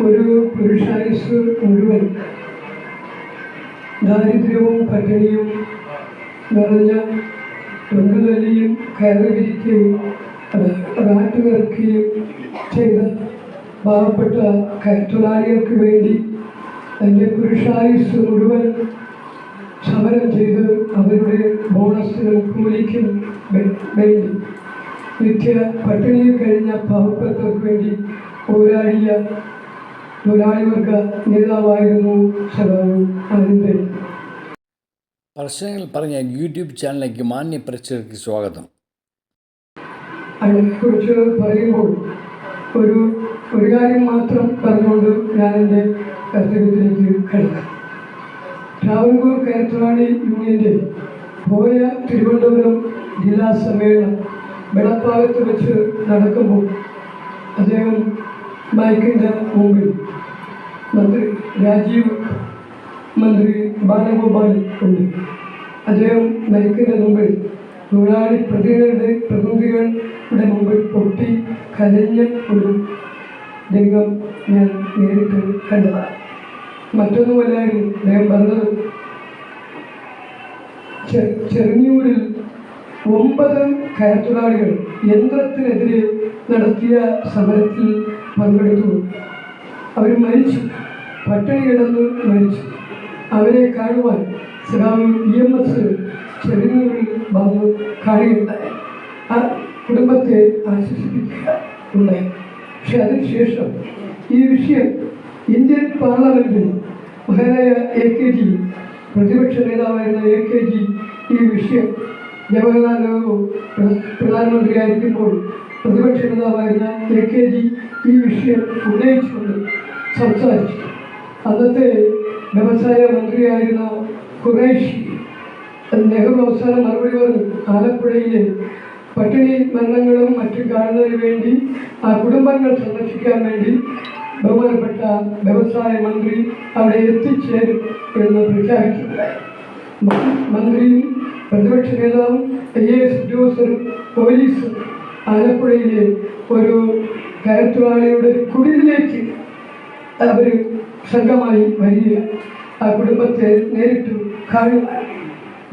ഒരു പുരുഷായുസ് മുഴുവൻ ദാരിദ്ര്യവും പട്ടിണിയും നിറഞ്ഞ പെങ്കുതലിയും കയറിയിരിക്കുകയും റാറ്റ് നിറക്കുകയും ചെയ്ത പാവപ്പെട്ട കയറ്റുകാരികൾക്ക് വേണ്ടി തന്റെ പുരുഷായുസ് മുഴുവൻ സമരം ചെയ്ത് അവരുടെ ബോണസിനും കൂലിക്കും വേണ്ടി നിത്യ പട്ടിണിയിൽ കഴിഞ്ഞ പാവപ്പെട്ടവർക്ക് വേണ്ടി പോരാടിയ തൊഴിലാളി വർഗ നേതാവായിരുന്നു പ്രശ്നങ്ങൾ പറഞ്ഞ യൂട്യൂബ് ചാനലിലേക്ക് മാന്യ പ്രേക്ഷകർക്ക് സ്വാഗതം. അതിനെക്കുറിച്ച് പറയുമ്പോൾ ഒരു ഒരു കാര്യം മാത്രം പറഞ്ഞുകൊണ്ട് ഞാൻ എന്റെ കർത്തവ്യത്തിലേക്ക് കിടക്കാം. ട്രാവൻകൂർ കയറ്റുവാണി യൂണിയന്റെ പോയ തിരുവനന്തപുരം ജില്ലാ സമ്മേളനം വെളപ്പാകത്ത് വെച്ച് നടക്കുമ്പോൾ അദ്ദേഹം ബൈക്കിന്റെ മുമ്പിൽ മന്ത്രി രാജീവ് മന്ത്രി ബാലഗോപാൽ ഉണ്ട്. അദ്ദേഹം മരിക്കുന്ന മുമ്പിൽ തൊഴിലാളി പ്രതികളുടെ പ്രതിനിധികളുടെ മുമ്പിൽ പൊട്ടി കരഞ്ഞ ഒരു രംഗം ഞാൻ നേരിട്ട് കണ്ടതാണ്. മറ്റൊന്നുമല്ലായിരുന്നു അദ്ദേഹം പറഞ്ഞത് ചെ- ഒമ്പത് കയർത്തൊഴിലാളികൾ യന്ത്രത്തിനെതിരെ നടത്തിയ സമരത്തിൽ പങ്കെടുത്തു. അവർ മരിച്ചു. പട്ടിണി കിടന്ന് മരിച്ചു. അവരെ കാണുവാൻ സഖാവ് ഇ എം എസ് ചെറുന്നൂരിൽ വന്ന് കാണുകയുണ്ടായി. ആ കുടുംബത്തെ ആശ്വസിപ്പിക്കുക ഉണ്ടായി പക്ഷെ അതിനുശേഷം ഈ വിഷയം ഇന്ത്യൻ പാർലമെന്റിൽ മഹാനായ എ കെ ജി പ്രതിപക്ഷ നേതാവായിരുന്ന എ കെ ജി ഈ വിഷയം ജവഹർലാൽ നെഹ്റു പ്ര- പ്രധാനമന്ത്രിയായിരിക്കുമ്പോൾ പ്രതിപക്ഷ നേതാവായിരുന്ന എ കെ ജി ഈ വിഷയം ഉന്നയിച്ചുകൊണ്ട് സംസാരിച്ചു അന്നത്തെ വ്യവസായ മന്ത്രിയായിരുന്ന കുറേഷ് നെഹ്റു അവസാനം മറുപടി പറഞ്ഞു. ആലപ്പുഴയിലെ പട്ടിണി മരണങ്ങളും മറ്റും കാണുന്നതിന് വേണ്ടി ആ കുടുംബങ്ങൾ സന്ദർശിക്കാൻ വേണ്ടി ബഹുമാനപ്പെട്ട വ്യവസായ മന്ത്രി അവിടെ എത്തിച്ചേരും എന്ന് പ്രഖ്യാപിച്ചു മന്ത്രിയും പ്രതിപക്ഷ നേതാവും ഐ എ എസ് ഉദ്യോഗസ്ഥരും പോലീസും ആലപ്പുഴയിലെ ഒരു കയറ്റുവാളിയുടെ കുടിലിലേക്ക് അവർ സംഘമായി വരിക ആ കുടുംബത്തെ നേരിട്ട് കാണുക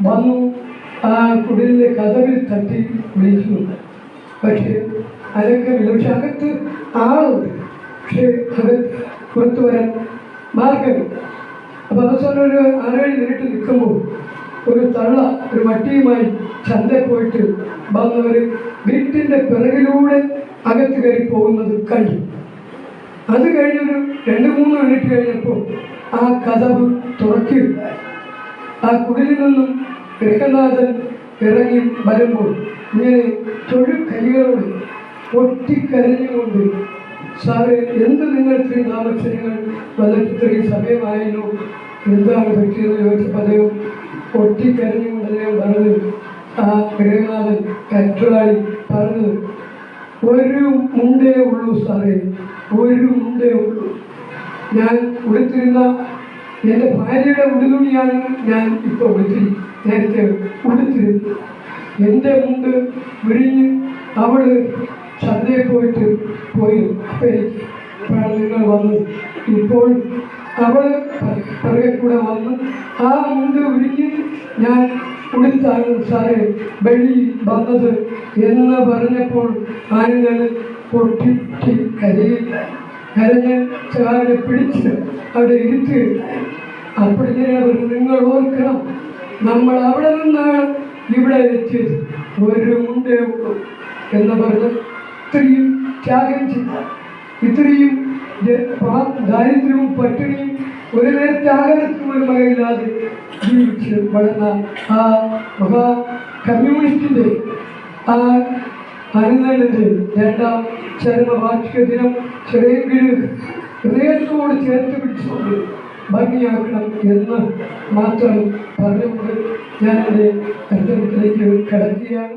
വന്നു. ആ കുടിലിലെ കഥവിൽ തട്ടി വിളിച്ചു പക്ഷേ അതൊക്കെ പക്ഷെ അകത്ത് ആളുണ്ട്. പക്ഷേ അകത്ത് പുറത്തു വരാൻ മാർഗമില്ല. അപ്പോൾ അവസാനം ഒരു ആറേഴ് മിനിറ്റ് നിൽക്കുമ്പോൾ ഒരു തള്ള ഒരു വട്ടിയുമായി ചന്ത പോയിട്ട് വന്നവർ വീട്ടിന്റെ പിറകിലൂടെ അകത്ത് കയറി പോകുന്നത് കണ്ടു. അത് കഴിഞ്ഞൊരു രണ്ട് മൂന്ന് മിനിറ്റ് കഴിഞ്ഞപ്പോൾ ആ കഥവ് തുറക്കുകയുണ്ടായി ആ കുടിലിൽ നിന്നും ഗൃഹനാഥൻ ഇറങ്ങി വരുമ്പോൾ ഇങ്ങനെ തൊഴിൽ കൈകളോട് ഒട്ടിക്കരഞ്ഞുകൊണ്ട് സാറേ എന്ത് നിങ്ങൾ ഇത്രയും താമസിച്ച് വന്നിട്ട് ഇത്രയും സമയമായല്ലോ? എന്താണ് പറ്റിയെന്ന് ചോദിച്ചപ്പോൾ അദ്ദേഹം ഒട്ടിക്കരഞ്ഞുകൊണ്ട് അദ്ദേഹം പറഞ്ഞു ആ ഗൃഹനാഥൻ കറ്റുളാളി പറഞ്ഞത് ഒരു മുണ്ടേ ഉള്ളൂ സാറേ. ഒരു മുണ്ടേ ഉള്ളൂ. ഞാൻ ഉടുത്തിരുന്ന എന്റെ ഭാര്യയുടെ ഉടുതുണിയാണ് ഞാൻ ഇപ്പോൾ ഉടുത്തി നേരത്തെ ഉടുത്തിരുന്നു എന്റെ മുണ്ട് വിരിഞ്ഞ് അവൾ ചന്തയിൽ പോയിട്ട് പോയി. അപ്പം ഇപ്പോഴാണ് നിങ്ങൾ ഇപ്പോൾ അവൾ പിറകെ കൂടെ വന്ന്. ആ മുണ്ട് വിരിഞ്ഞ് ഞാൻ ഉടുത്താണ് സാറേ വെള്ളി വന്നത് എന്ന് പറഞ്ഞപ്പോൾ ആനകൾ പൊട്ടി കരയില്ല കരഞ്ഞ് ചാരെ പിടിച്ച് അവിടെ ഇരുത്തി. അപ്പോൾ അവർ നിങ്ങൾ ഓർക്കണം നമ്മൾ അവിടെ നിന്നാണ് ഇവിടെ എത്തിയത്. ഒരു മുണ്ടേ ഉള്ളൂ എന്ന് പറഞ്ഞ് ഇത്രയും ത്യാഗം ചെയ്ത. ഇത്രയും ദാരിദ്ര്യവും പട്ടിണിയും ഒരു നേരത്തെ മകയില്ലാതെ ജീവിച്ച് വളർന്ന ആ മഹാ ആ അനന്തന്റെ രണ്ടാം ചരമവാർഷിക ദിനം ചെറിയെങ്കിലും ഹൃദയത്തോട് ചേർത്ത് പിടിച്ചുകൊണ്ട് ഭംഗിയാക്കണം എന്ന് മാത്രം പറഞ്ഞുകൊണ്ട് ഞാൻ എന്റെ കിടക്കുകയാണ്.